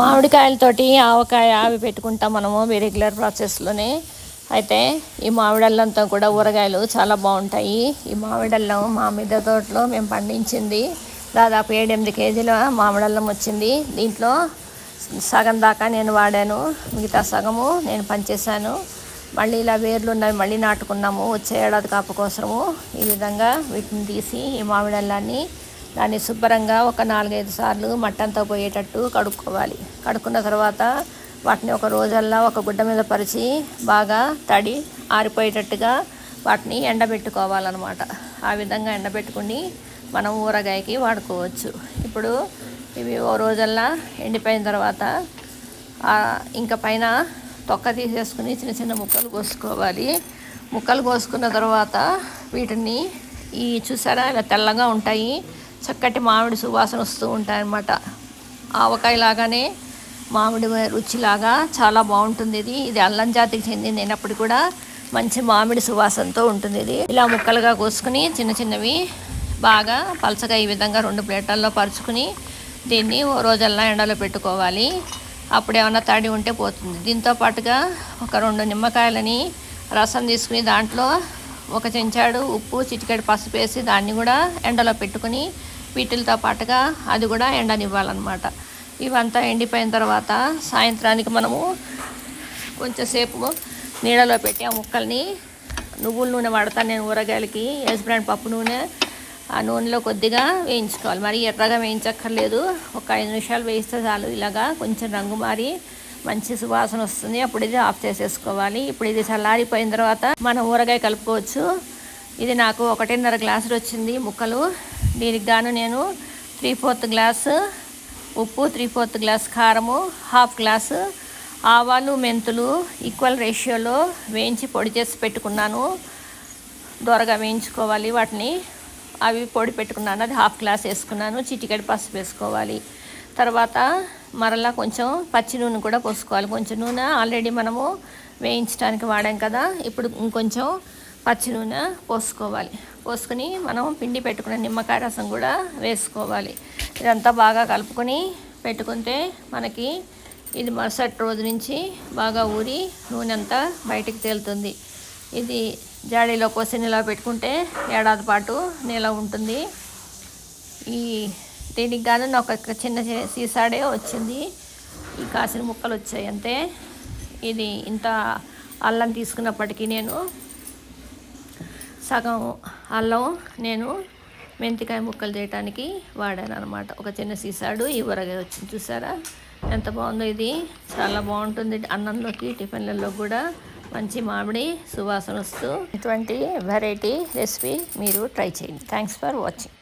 మామిడికాయలతోటి ఆవకాయ అవి పెట్టుకుంటాం మనము రెగ్యులర్ ప్రాసెస్లోనే. అయితే ఈ మామిడల్లంతా కూడా ఊరగాయలు చాలా బాగుంటాయి. ఈ మామిడల్లం మా మిద్దె తోటలో మేము పండించింది. దాదాపు ఏడెనిమిది కేజీల మామిడల్లం వచ్చింది. దీంట్లో సగం దాకా నేను వాడాను. మిగతా సగము నేను పనిచేశాను. మళ్ళీ ఇలా వేర్లు ఉన్నవి మళ్ళీ నాటుకున్నాము. వచ్చే ఏడాది కాపు కోసము ఈ విధంగా వీటిని తీసి ఈ మామిడల్లాన్ని దాన్ని శుభ్రంగా ఒక నాలుగైదు సార్లు మట్టంతా పోయేటట్టు కడుక్కోవాలి. కడుక్కున్న తర్వాత వాటిని ఒక రోజల్లా ఒక గుడ్డ మీద పరిచి బాగా తడి ఆరిపోయేటట్టుగా వాటిని ఎండబెట్టుకోవాలన్నమాట. ఆ విధంగా ఎండబెట్టుకుని మనం ఊరగాయకి వాడుకోవచ్చు. ఇప్పుడు ఇవి ఓ రోజల్లా ఎండిపోయిన తర్వాత ఇంకా పైన తొక్క తీసేసుకుని చిన్న చిన్న ముక్కలు కోసుకోవాలి. ముక్కలు కోసుకున్న తర్వాత వీటిని ఈ చూసారా ఇలా తెల్లగా ఉంటాయి? చక్కటి మామిడి సువాసన వస్తూ ఉంటాయన్నమాట. ఆవకాయ లాగానే మామిడి రుచిలాగా చాలా బాగుంటుంది ఇది. ఇది అల్లం జాతికి చెందినప్పుడు కూడా మంచి మామిడి సువాసనతో ఉంటుంది ఇది ఇలా ముక్కలుగా కోసుకుని చిన్న చిన్నవి బాగా పలచగా ఈ విధంగా రెండు ప్లేట్లలో పరుచుకుని దీన్ని ఓ రోజల్లా ఎండలో పెట్టుకోవాలి. అప్పుడు ఏమన్నా తడి ఉంటే పోతుంది. దీంతో పాటుగా ఒక రెండు నిమ్మకాయలని రసం తీసుకుని దాంట్లో ఒక చెంచాడు ఉప్పు చిటికెడు పసుపు వేసి దాన్ని కూడా ఎండలో పెట్టుకుని వీటితో పాటుగా అది కూడా ఎండనివ్వాలన్నమాట. ఇవంతా ఎండిపోయిన తర్వాత సాయంత్రానికి మనము కొంచెంసేపు నీడలో పెట్టి ఆ ముక్కల్ని నువ్వుల నూనె వాడతాను నేను ఊరగాయలకి ఎస్బ్రాండ్ పప్పు నూనె. ఆ నూనెలో కొద్దిగా వేయించుకోవాలి. మరి ఎర్రగా వేయించక్కర్లేదు. ఒక ఐదు నిమిషాలు వేయిస్తే చాలు. ఇలాగా కొంచెం రంగు మారి మంచి సువాసన వస్తుంది. అప్పుడు ఇది ఆఫ్ చేసేసుకోవాలి. ఇప్పుడు ఇది చల్లారిపోయిన తర్వాత మనం ఊరగాయ కలుపుకోవచ్చు. ఇది నాకు ఒకటిన్నర గ్లాసులు వచ్చింది ముక్కలు. దీనికి గాను నేను త్రీ ఫోర్త్ గ్లాసు ఉప్పు త్రీ ఫోర్త్ గ్లాస్ కారము హాఫ్ గ్లాసు ఆవాలు మెంతులు ఈక్వల్ రేషియోలో వేయించి పొడి చేసి పెట్టుకున్నాను. దొరగా వేయించుకోవాలి వాటిని. అవి పొడి పెట్టుకున్నాను. అది హాఫ్ గ్లాస్ వేసుకున్నాను. చిటికెడు పసుపు వేసుకోవాలి. తర్వాత మరలా కొంచెం పచ్చి నూనె కూడా పోసుకోవాలి. కొంచెం నూనె ఆల్రెడీ మనము వేయించడానికి వాడాం కదా. ఇప్పుడు ఇంకొంచెం పచ్చి నూనె పోసుకోవాలి. పోసుకొని మనం పిండి పెట్టుకున్న నిమ్మకాయ రసం కూడా వేసుకోవాలి. ఇదంతా బాగా కలుపుకొని పెట్టుకుంటే మనకి ఇది మరుసటి రోజు నుంచి బాగా ఊరి నూనె అంతా బయటికి తేలుతుంది. ఇది జాడీలో పోసి నిలవ పెట్టుకుంటే ఏడాది పాటు నిలవ ఉంటుంది. ఈ దీనికి గాను ఒక చిన్న సీసాడే వచ్చింది. ఈ కాసిన ముక్కలు వచ్చాయి అంతే. ఇది ఇంత అల్లం తీసుకున్నప్పటికీ నేను సగం అల్లం నేను మెంతికాయ ముక్కలు చేయడానికి వాడాను అనమాట ఒక చిన్న సీసాడు ఈ ఊరగా వచ్చింది చూసారా? ఎంత బాగుందో ఇది. చాలా బాగుంటుంది అన్నంలోకి టిఫిన్లలో కూడా మంచి మామిడి సువాసన వస్తూ ఇటువంటి వెరైటీ రెసిపీ మీరు ట్రై చేయండి. Thanks for watching